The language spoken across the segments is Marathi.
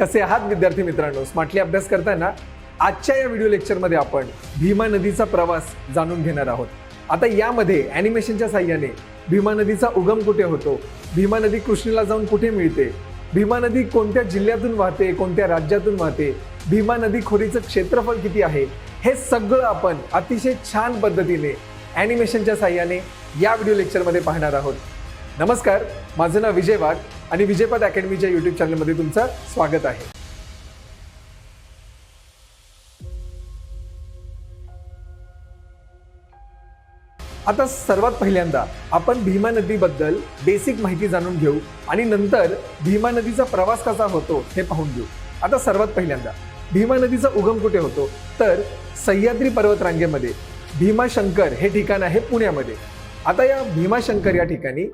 कसे आहात विद्यार्थी मित्रांनो? स्मार्टली अभ्यास करताना आजच्या या व्हिडिओ लेक्चरमध्ये आपण भीमा नदीचा प्रवास जाणून घेणार आहोत. आता यामध्ये ॲनिमेशनच्या साह्याने भीमा नदीचा उगम कुठे होतो? भीमा नदी कृष्णेला जाऊन कुठे मिळते? भीमा नदी कोणत्या जिल्ह्यातून वाहते? कोणत्या राज्यातून वाहते? भीमा नदी खोरीचं क्षेत्रफळ किती आहे? हे सगळं आपण अतिशय छान पद्धतीने ॲनिमेशनच्या साह्याने या व्हिडिओ लेक्चरमध्ये पाहणार आहोत. नमस्कार माझं नाव विजय वाघ. आणि विजयपद अकॅडमीच्या यूट्यूब चॅनलमध्ये तुमचं स्वागत आहे. आता सर्वात पहिल्यांदा आपण भीमा नदीबद्दल बेसिक माहिती जाणून घेऊ आणि नंतर भीमा नदीचा प्रवास कसा होतो हे पाहून घेऊ. आता सर्वात पहिल्यांदा भीमा नदीचा उगम कुठे होतो? तर सह्याद्री पर्वतरांगेमध्ये भीमाशंकर हे ठिकाण आहे पुण्यामध्ये. आता या भीमाशंकर या ठिकाणी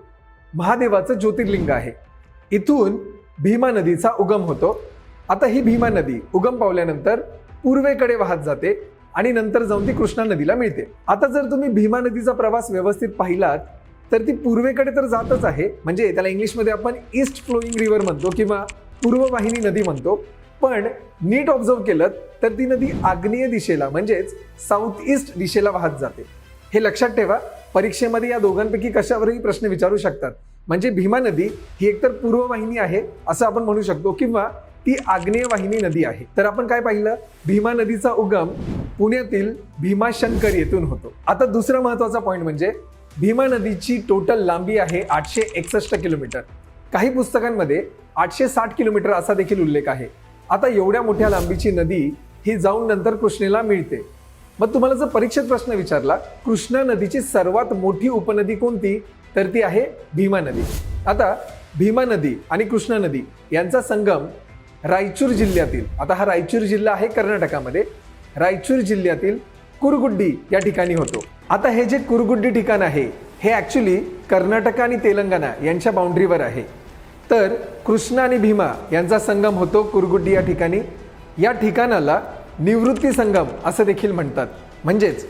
महादेवाचं ज्योतिर्लिंग आहे. इथून भीमा नदीचा उगम होतो. आता ही भीमा नदी उगम पावल्यानंतर पूर्वेकडे वाहत जाते आणि नंतर जाऊन ती कृष्णा नदीला मिळते. आता जर तुम्ही भीमा नदीचा प्रवास व्यवस्थित पाहिलात तर ती पूर्वेकडे तर जातच आहे. म्हणजे त्याला इंग्लिशमध्ये आपण ईस्ट फ्लोईंग रिव्हर म्हणतो किंवा पूर्ववाहिनी नदी म्हणतो. पण नीट ऑब्झर्व केलं तर ती नदी आग्नेय दिशेला म्हणजेच साऊथ ईस्ट दिशेला वाहत जाते. हे लक्षात ठेवा. परीक्षेमध्ये या दोघांपैकी कशावरही प्रश्न विचारू शकतात. म्हणजे भीमा नदी ही एकतर पूर्ववाहिनी आहे असं आपण म्हणू शकतो किंवा ती आग्नेय वाहिनी नदी आहे. तर आपण काय पाहिलं? भीमा नदीचा उगम पुण्यातील भीमाशंकर येथून होतो. आता दुसरा महत्त्वाचा पॉईंट म्हणजे भीमा नदीची टोटल लांबी आहे आठशे एकसष्ट किलोमीटर. काही पुस्तकांमध्ये आठशे साठ किलोमीटर असा देखील उल्लेख आहे. आता एवढ्या मोठ्या लांबीची नदी ही जाऊन नंतर कृष्णेला मिळते. मग तुम्हाला जर परीक्षेत प्रश्न विचारला कृष्णा नदीची सर्वात मोठी उपनदी कोणती? तर ती आहे भीमा नदी. आता भीमा नदी आणि कृष्णा नदी यांचा संगम रायचूर जिल्ह्यातील आता हा रायचूर जिल्हा आहे कर्नाटकामध्ये रायचूर जिल्ह्यातील कुरगुड्डी या ठिकाणी होतो. आता हे जे कुरगुड्डी ठिकाण आहे हे ॲक्च्युली कर्नाटक आणि तेलंगणा यांच्या बाउंड्रीवर आहे. तर कृष्णा आणि भीमा यांचा संगम होतो कुरगुड्डी या ठिकाणी. या ठिकाणाला निवृत्ती संगम असं देखील म्हणतात. म्हणजेच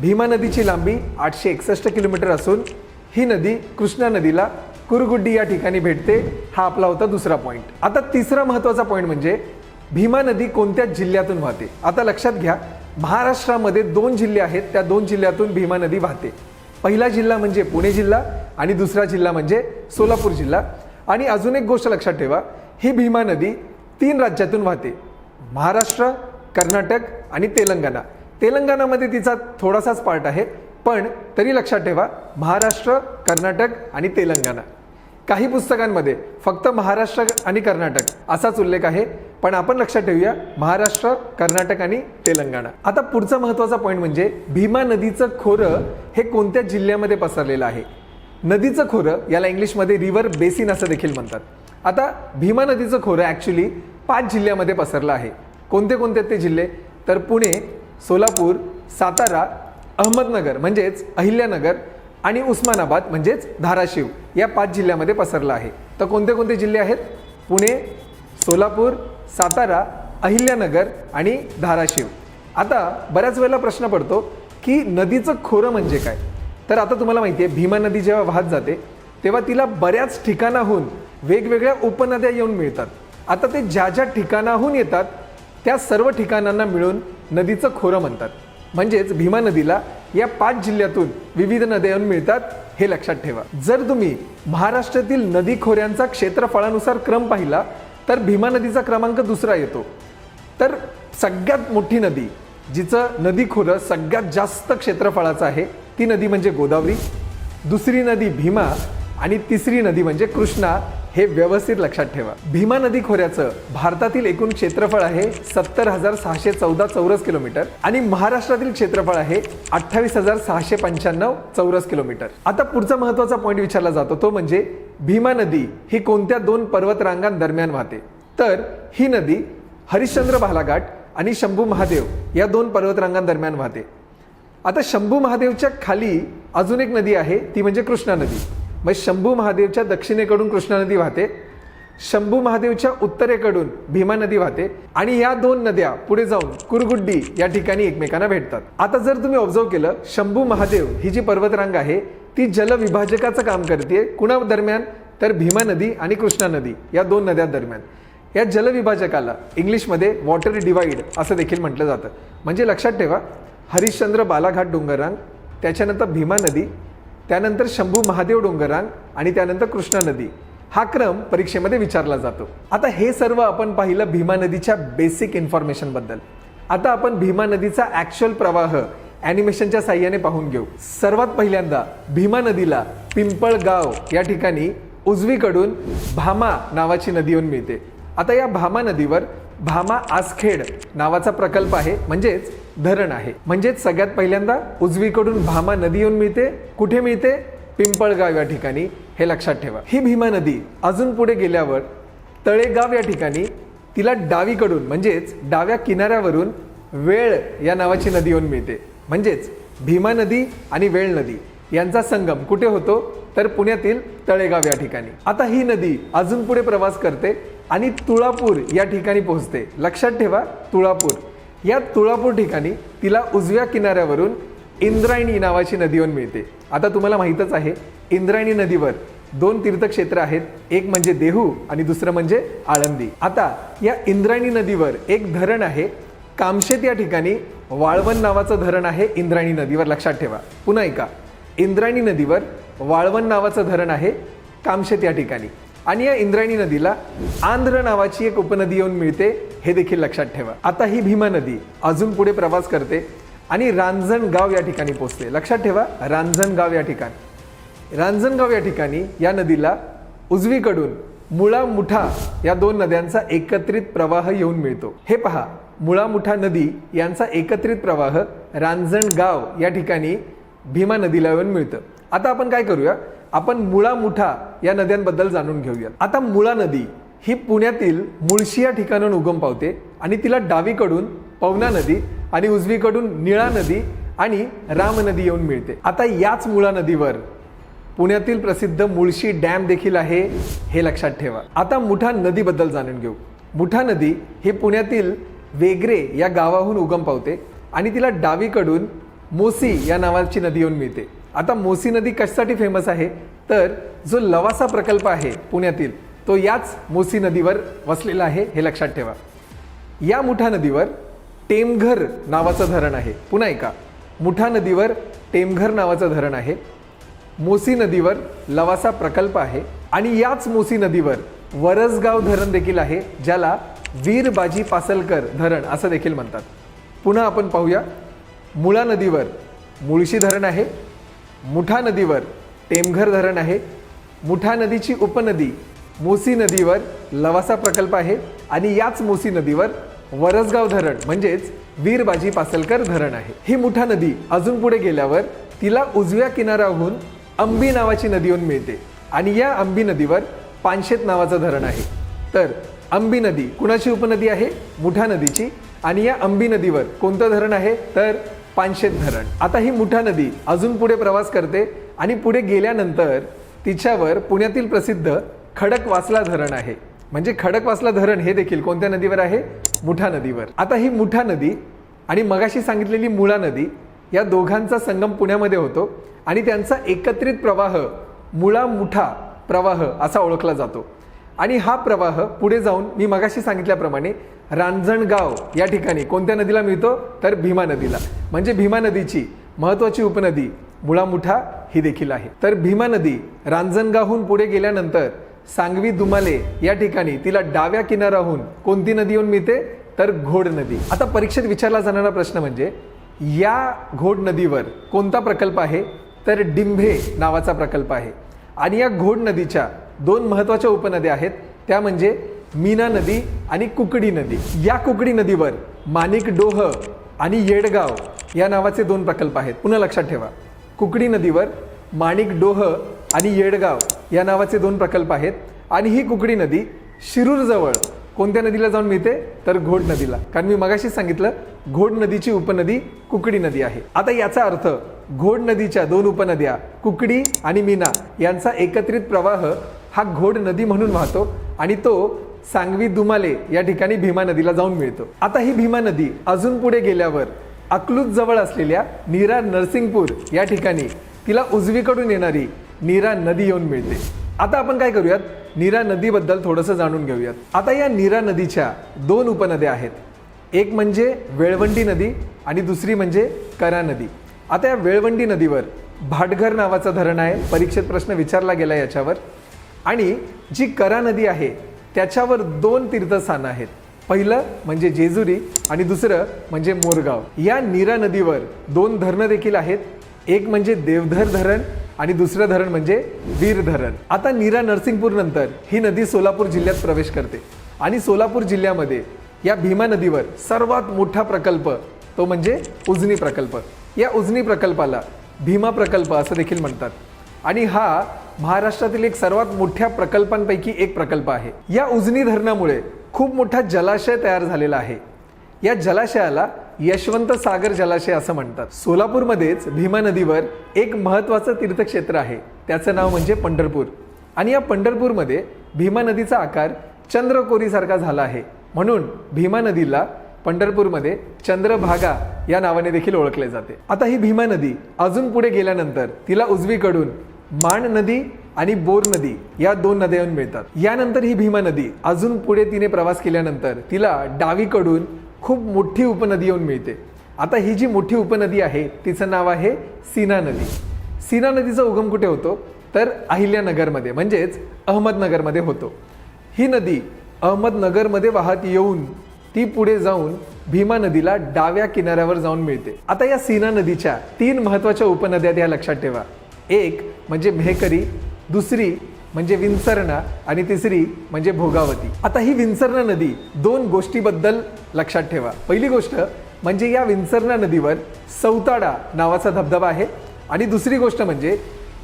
भीमा नदीची लांबी आठशे एकसष्ट किलोमीटर असून ही नदी कृष्णा नदीला कुरगुड्डी या ठिकाणी भेटते. हा आपला होता दुसरा पॉईंट आता तिसरा महत्त्वाचा पॉईंट म्हणजे भीमा नदी कोणत्या जिल्ह्यातून वाहते. आता लक्षात घ्या महाराष्ट्रामध्ये दोन जिल्हे आहेत त्या दोन जिल्ह्यातून भीमा नदी वाहते. पहिला जिल्हा म्हणजे पुणे जिल्हा आणि दुसरा जिल्हा म्हणजे सोलापूर जिल्हा. आणि अजून एक गोष्ट लक्षात ठेवा ही भीमा नदी तीन राज्यातून वाहते. महाराष्ट्र कर्नाटक आणि तेलंगणा. तेलंगणामध्ये तिचा थोडासाच पार्ट आहे. पण तरी लक्षात ठेवा महाराष्ट्र कर्नाटक आणि तेलंगणा. काही पुस्तकांमध्ये फक्त महाराष्ट्र आणि कर्नाटक असाच उल्लेख आहे पण आपण लक्षात ठेवूया महाराष्ट्र कर्नाटक आणि तेलंगणा. आता पुढचा महत्त्वाचा पॉईंट म्हणजे भीमा नदीचं खोरं हे कोणत्या जिल्ह्यामध्ये पसरलेलं आहे? नदीचं खोरं याला इंग्लिशमध्ये रिव्हर बेसिन असं देखील म्हणतात. आता भीमा नदीचं खोरं ॲक्च्युली पाच जिल्ह्यामध्ये पसरलं आहे. कोणते कोणते ते जिल्हे? तर पुणे सोलापूर सातारा अहमदनगर म्हणजेच अहिल्यानगर आणि उस्मानाबाद म्हणजेच धाराशिव या पाच जिल्ह्यामध्ये पसरला आहे. तर कोणते कोणते जिल्हे आहेत? पुणे सोलापूर सातारा अहिल्यानगर आणि धाराशिव. आता बऱ्याच वेळेला प्रश्न पडतो की नदीचं खोरं म्हणजे काय? तर आता तुम्हाला माहिती आहे भीमा नदी जेव्हा वाहत जाते तेव्हा तिला बऱ्याच ठिकाणाहून वेगवेगळ्या उपनद्या येऊन मिळतात. आता ते ज्या ज्या ठिकाणाहून येतात त्या सर्व ठिकाणांना मिळून नदीचं खोरं म्हणतात. म्हणजेच भीमा नदीला या पाच जिल्ह्यातून विविध नद्या मिळतात हे लक्षात ठेवा. जर तुम्ही महाराष्ट्रातील नदी खोऱ्यांचा क्षेत्रफळानुसार क्रम पाहिला तर भीमा नदीचा क्रमांक दुसरा येतो. तर सगळ्यात मोठी नदी जिचं नदी खोरं सगळ्यात जास्त क्षेत्रफळाचं आहे ती नदी म्हणजे गोदावरी. दुसरी नदी भीमा आणि तिसरी नदी म्हणजे कृष्णा. हे व्यवस्थित लक्षात ठेवा. भीमा नदी खोऱ्याचं भारतातील एकूण क्षेत्रफळ आहे सत्तर हजार सहाशे चौदा चौरस किलोमीटर आणि महाराष्ट्रातील क्षेत्रफळ आहे अठ्ठावीस हजार सहाशे पंच्याण्णव चौरस किलोमीटर. आता पुढचा महत्त्वाचा पॉईंट विचारला जातो तो म्हणजे भीमा नदी ही कोणत्या दोन पर्वतरांगांदरम्यान वाहते? तर ही नदी हरिश्चंद्र बालाघाट आणि शंभू महादेव या दोन पर्वतरांगांदरम्यान वाहते. आता शंभू महादेवच्या खाली अजून एक नदी आहे ती म्हणजे कृष्णा नदी. मग शंभू महादेवच्या दक्षिणेकडून कृष्णा नदी वाहते शंभू महादेवच्या उत्तरेकडून भीमा नदी वाहते आणि या दोन नद्या पुढे जाऊन कुरगुड्डी या ठिकाणी एकमेकांना भेटतात. आता जर तुम्ही ऑब्झर्व केलं शंभू महादेव ही जी पर्वतरांग आहे ती जलविभाजकाचं काम करते कुणा दरम्यान? तर भीमा नदी आणि कृष्णा नदी या दोन नद्या दरम्यान. या जलविभाजकाला इंग्लिशमध्ये वॉटर डिवाईड असं देखील म्हटलं जातं. म्हणजे लक्षात ठेवा हरिश्चंद्र बालाघाट डोंगररांग त्याच्यानंतर भीमा नदी त्यानंतर शंभू महादेव डोंगररांग आणि त्यानंतर कृष्णा नदी. हा क्रम परीक्षेमध्ये विचारला जातो. आता हे सर्व आपण पाहिलं भीमा नदीच्या बेसिक इन्फॉर्मेशनबद्दल आता आपण भीमा नदीचा ॲक्च्युअल प्रवाह ॲनिमेशनच्या साह्याने पाहून घेऊ. सर्वात पहिल्यांदा भीमा नदीला पिंपळगाव या ठिकाणी उजवीकडून भामा नावाची नदी येऊन मिळते. आता या भामा नदीवर भामा आसखेड नावाचा प्रकल्प आहे. म्हणजेच धरण आहे. म्हणजेच सगळ्यात पहिल्यांदा उजवीकडून भामा नदी येऊन मिळते. कुठे मिळते? पिंपळगाव या ठिकाणी. हे लक्षात ठेवा. ही भीमा नदी अजून पुढे गेल्यावर तळेगाव या ठिकाणी तिला डावीकडून म्हणजेच डाव्या किनाऱ्यावरून वेळ या नावाची नदी येऊन मिळते. म्हणजेच भीमा नदी आणि वेळ नदी यांचा संगम कुठे होतो? तर पुण्यातील तळेगाव या ठिकाणी. आता ही नदी अजून पुढे प्रवास करते आणि तुळापूर या ठिकाणी पोहोचते. लक्षात ठेवा तुळापूर. या तुळापूर ठिकाणी तिला उजव्या किनाऱ्यावरून इंद्रायणी नावाची नदी येऊन मिळते. आता तुम्हाला माहीतच आहे इंद्रायणी नदीवर दोन तीर्थक्षेत्र आहेत एक म्हणजे देहू आणि दुसरं म्हणजे आळंदी. आता या इंद्रायणी नदीवर एक धरण आहे कामशेत या ठिकाणी वाळवण नावाचं धरण आहे इंद्रायणी नदीवर लक्षात ठेवा. पुन्हा ऐका इंद्रायणी नदीवर वाळवण नावाचं धरण आहे कामशेत या ठिकाणी. आणि या इंद्रायणी नदीला आंध्र नावाची एक उपनदी येऊन मिळते हे देखील लक्षात ठेवा. आता ही भीमा नदी अजून पुढे प्रवास करते आणि रांजणगाव या ठिकाणी पोहोचते. लक्षात ठेवा रांजणगाव या ठिकाणी. रांजणगाव या ठिकाणी या नदीला उजवीकडून मुळा मुठा या दोन नद्यांचा एकत्रित प्रवाह येऊन मिळतो. हे पहा मुळा मुठा नदी यांचा एकत्रित प्रवाह रांजणगाव या ठिकाणी भीमा नदीला येऊन मिळतं. आता आपण काय करूया? आपण मुळा मुठा या नद्यांबद्दल जाणून घेऊया आता मुळा नदी ही पुण्यातील मुळशी या ठिकाणून उगम पावते आणि तिला डावीकडून पवना नदी आणि उजवीकडून निळा नदी आणि राम नदी येऊन मिळते. आता याच मुळा नदीवर पुण्यातील प्रसिद्ध मुळशी डॅम देखील आहे हे लक्षात ठेवा. आता मुठा नदीबद्दल जाणून घेऊ. मुठा नदी ही पुण्यातील वेगरे या गावाहून उगम पावते आणि तिला डावीकडून मोसी या नावाची नदी येऊन मिळते. आता मोसी नदी कशासाठी फेमस आहे? तर जो लवासा प्रकल्प आहे पुण्यातील तो याच मोसी नदीवर वसलेला आहे हे लक्षात ठेवा. या मुठा नदीवर टेमघर नावाचं धरण आहे. पुन्हा ऐका. मुठा नदीवर टेमघर नावाचं धरण आहे. मोसी नदीवर लवासा प्रकल्प आहे. आणि याच मोसी नदीवर वरसगाव धरण देखील आहे ज्याला वीरबाजी पासलकर धरण असं देखील म्हणतात. पुन्हा आपण पाहूया. मुळा नदीवर मुळशी धरण आहे. मुठा नदीवर टेमघर धरण आहे. मुठा नदीची उपनदी मोसी नदीवर लवासा प्रकल्प आहे आणि याच मोसी नदीवर वरसगाव धरण म्हणजेच वीरबाजी पासलकर धरण आहे. ही मुठा नदी अजून पुढे गेल्यावर तिला उजव्या किनाऱ्याहून अंबी नावाची नदी येऊन मिळते आणि या अंबी नदीवर पानशेत नावाचं धरण आहे. तर अंबी नदी कुणाची उपनदी आहे? मुठा नदीची. आणि या अंबी नदीवर कोणतं धरण आहे? तर पानशेत धरण. आता ही मुठा नदी अजून पुढे प्रवास करते आणि पुढे गेल्यानंतर तिच्यावर पुण्यातील प्रसिद्ध खडकवासला धरण आहे. म्हणजे खडकवासला धरण हे देखील कोणत्या नदीवर आहे? मुठा नदीवर. आता ही मुठा नदी आणि मगाशी सांगितलेली मुळा नदी या दोघांचा संगम पुण्यामध्ये होतो आणि त्यांचा एकत्रित प्रवाह मुळा मुठा प्रवाह असा ओळखला जातो. आणि हा प्रवाह पुढे जाऊन मी मगाशी सांगितल्याप्रमाणे रांजणगाव या ठिकाणी कोणत्या नदीला मिळतो? तर भीमा नदीला. म्हणजे भीमा नदीची महत्वाची उपनदी मुळामुठा ही देखील आहे. तर भीमा नदी रांजणगावहून पुढे गेल्यानंतर सांगवी दुमाले या ठिकाणी तिला डाव्या किनाराहून कोणती नदी येऊन मिळते? तर घोड नदी. आता परीक्षेत विचारला जाणारा प्रश्न म्हणजे या घोड नदीवर कोणता प्रकल्प आहे? तर डिंभे नावाचा प्रकल्प आहे. आणि या घोड नदीच्या दोन महत्त्वाच्या उपनद्या आहेत. त्या म्हणजे मीना नदी आणि कुकडी नदी. या कुकडी नदीवर माणिक डोह आणि येडगाव या नावाचे दोन प्रकल्प आहेत. पुन्हा लक्षात ठेवा. कुकडी नदीवर माणिक डोह आणि येडगाव या नावाचे दोन प्रकल्प आहेत आणि ही कुकडी नदी शिरूरजवळ कोणत्या नदीला जाऊन मिळते? तर घोड नदीला. कारण मी मगाशी सांगितलं घोड नदीची उपनदी कुकडी नदी आहे. आता याचा अर्थ घोड नदीच्या दोन उपनद्या कुकडी आणि मीना यांचा एकत्रित प्रवाह हा घोड नदी म्हणून वाहतो आणि तो सांगवी दुमाले या ठिकाणी भीमा नदीला जाऊन मिळतो. आता ही भीमा नदी अजून पुढे गेल्यावर अकलूज जवळ असलेल्या नीरा नरसिंगपूर या ठिकाणी तिला उजवीकडून येणारी नीरा नदी येऊन मिळते. आता आपण काय करूयात? नीरा नदीबद्दल थोडंसं जाणून घेऊयात. आता या नीरा नदीच्या दोन उपनद्या आहेत. एक म्हणजे वेळवंडी नदी आणि दुसरी म्हणजे करा नदी. आता या वेळवंडी नदीवर भाटघर नावाचं धरण आहे. परीक्षेत प्रश्न विचारला गेला याच्यावर. आणि जी करा नदी आहे त्याच्यावर दोन तीर्थस्थानं आहेत. पहिलं म्हणजे जेजुरी आणि दुसरं म्हणजे मोरगाव. या नीरा नदीवर दोन धरणं देखील आहेत. एक म्हणजे देवधर धरण आणि दुसरं धरण म्हणजे वीर धरण. आता नीरा नरसिंगपूर नंतर ही नदी सोलापूर जिल्ह्यात प्रवेश करते. आणि सोलापूर जिल्ह्यामध्ये या भीमा नदीवर सर्वात मोठा प्रकल्प तो म्हणजे उजनी प्रकल्प. या उजनी प्रकल्पाला भीमा प्रकल्प असं देखील म्हणतात. आणि हा महाराष्ट्रातील एक सर्वात मोठ्या प्रकल्पांपैकी एक प्रकल्प आहे. या उजनी धरणामुळे खूप मोठा जलाशय तयार झालेला आहे. या जलाशयाला यशवंत सागर जलाशय असं म्हणतात. सोलापूरमध्येच भीमा नदीवर एक महत्वाचं तीर्थक्षेत्र आहे. त्याचं नाव म्हणजे पंढरपूर. आणि या पंढरपूरमध्ये भीमा नदीचा आकार चंद्रकोरीसारखा झाला आहे. म्हणून भीमा नदीला पंढरपूरमध्ये चंद्रभागा या नावाने देखील ओळखले जाते. आता ही भीमा नदी अजून पुढे गेल्यानंतर तिला उजवीकडून माण नदी आणि बोर नदी या दोन नद्या येऊन मिळतात. यानंतर ही भीमा नदी अजून पुढे तिने प्रवास केल्यानंतर तिला डावीकडून खूप मोठी उपनदी येऊन मिळते. आता ही जी मोठी उपनदी आहे तिचं नाव आहे सीना नदी. सीना नदीचा उगम कुठे होतो? तर अहिल्यानगरमध्ये म्हणजेच अहमदनगरमध्ये होतो. ही नदी अहमदनगरमध्ये वाहत येऊन ती पुढे जाऊन भीमा नदीला डाव्या किनाऱ्यावर जाऊन मिळते. आता या सीना नदीच्या तीन महत्त्वाच्या उपनद्या या लक्षात ठेवा. एक म्हणजे मेहकरी दुसरी म्हणजे विंसरणा आणि तिसरी म्हणजे भोगावती. आता ही विंसरणा नदी दोन गोष्टीबद्दल लक्षात ठेवा. पहिली गोष्ट म्हणजे या विंसरणा नदीवर सौताडा नावाचा धबधबा आहे आणि दुसरी गोष्ट म्हणजे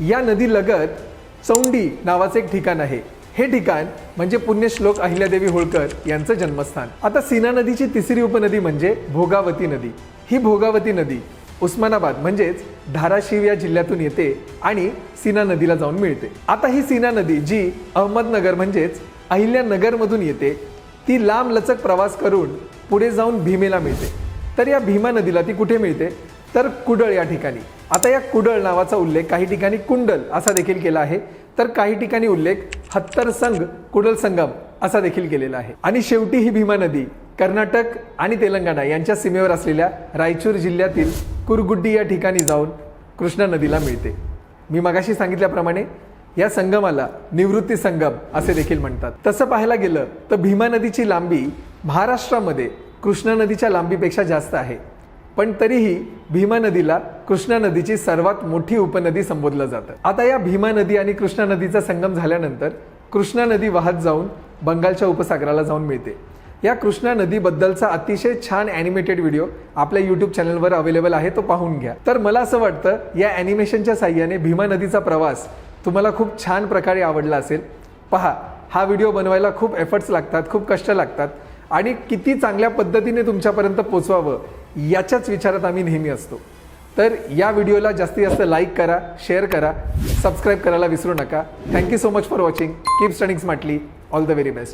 या नदीलगत चौंडी नावाचं एक ठिकाण आहे. हे ठिकाण म्हणजे पुण्यश्लोक अहिल्यादेवी होळकर यांचं जन्मस्थान. आता सीना नदीची तिसरी उपनदी म्हणजे भोगावती नदी. ही भोगावती नदी उस्मानाबाद म्हणजेच धाराशिव या जिल्ह्यातून येते आणि सीना नदीला जाऊन मिळते. आता ही सीना नदी जी अहमदनगर म्हणजेच अहिल्यानगरमधून येते ती लांब लचक प्रवास करून पुढे जाऊन भीमेला मिळते. तर या भीमा नदीला ती कुठे मिळते? तर कुडळ या ठिकाणी. आता या कुडळ नावाचा उल्लेख काही ठिकाणी कुंडल असा देखील केला आहे. तर काही ठिकाणी उल्लेख हत्तर संघ कुडल संगम असा देखील केलेला आहे. आणि शेवटी ही भीमा नदी कर्नाटक आणि तेलंगणा यांच्या सीमेवर असलेल्या रायचूर जिल्ह्यातील कुरगुड्डी या ठिकाणी जाऊन कृष्णा नदीला मिळते. मी मगाशी सांगितल्याप्रमाणे या संगमाला निवृत्ती संगम असे देखील म्हणतात. तसं पाहायला गेलं तर भीमा नदीची लांबी महाराष्ट्रामध्ये कृष्णा नदीच्या लांबीपेक्षा जास्त आहे. पण तरीही भीमा नदीला कृष्णा नदीची सर्वात मोठी उपनदी संबोधलं जातं. आता या भीमा नदी आणि कृष्णा नदीचा संगम झाल्यानंतर कृष्णा नदी वाहत जाऊन बंगालच्या उपसागराला जाऊन मिळते. या कृष्णा नदीबद्दलचा अतिशय छान ॲनिमेटेड व्हिडिओ आपल्या यूट्यूब चॅनलवर अवेलेबल आहे तो पाहून घ्या. तर मला असं वाटतं या ॲनिमेशनच्या साह्याने भीमा नदीचा प्रवास तुम्हाला खूप छान प्रकारे आवडला असेल. पहा हा व्हिडिओ बनवायला खूप एफर्ट्स लागतात खूप कष्ट लागतात आणि किती चांगल्या पद्धतीने तुमच्यापर्यंत पोचवावं याच्याच विचारात आम्ही नेहमी असतो. तर या व्हिडिओला जास्तीत जास्त लाईक करा शेअर करा सबस्क्राईब करायला विसरू नका. Thank you so much for watching keep studying smartly all the very best